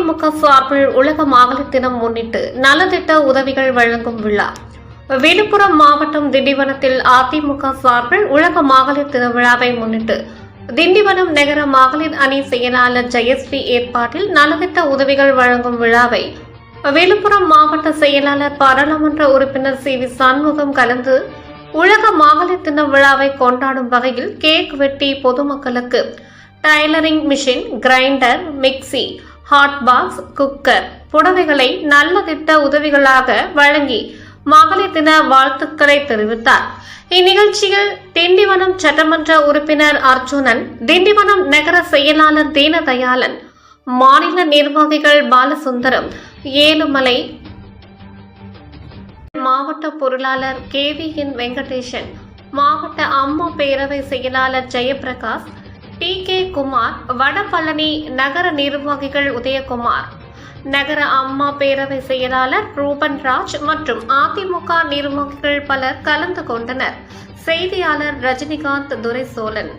அதிமுக சார்பில் உலக மகளிர் தினம் முன்னிட்டு நலத்திட்ட உதவிகள் வழங்கும் விழா. விழுப்புரம் மாவட்டம் திண்டிவனத்தில் அதிமுக சார்பில் உலக மகளிர் தின விழாவை முன்னிட்டு திண்டிவனம் நகர மகளிர் அணி செயலாளர் ஜெயஸ்ரீ ஏற்பாட்டில் நலத்திட்ட உதவிகள் வழங்கும் விழாவை விழுப்புரம் மாவட்ட செயலாளர் பாராளுமன்ற உறுப்பினர் சி வி சண்முகம் கலந்து உலக மகளிர் தின விழாவை கொண்டாடும் வகையில் கேக் வெட்டி பொதுமக்களுக்கு tailoring machine grinder mixie hot box cooker புடவைகளை நல்ல திட்ட உதவிகளாக வழங்கி மகளிர் தின வாழ்த்துக்களை தெரிவித்தார். இந்நிகழ்ச்சியில் திண்டிவனம் சட்டமன்ற உறுப்பினர் அர்ஜுனன் திண்டிவனம் நகர செயலாளர் தீனதயாளன் மாநில நிர்வாகிகள் பாலசுந்தரம் ஏழுமலை மாவட்ட பொருளாளர் கே வி என் வெங்கடேசன் மாவட்ட அம்மா பேரவை செயலாளர் ஜெயபிரகாஷ் டி கே குமார் வடபழனி நகர நிர்வாகிகள் உதயகுமார். நகர அம்மா பேரவை செயலாளர் ரூபன் ராஜ் மற்றும் அதிமுக நிர்வாகிகள் பலர் கலந்து கொண்டனர். செய்தியாளர் ரஜினிகாந்த் துரைசோலன்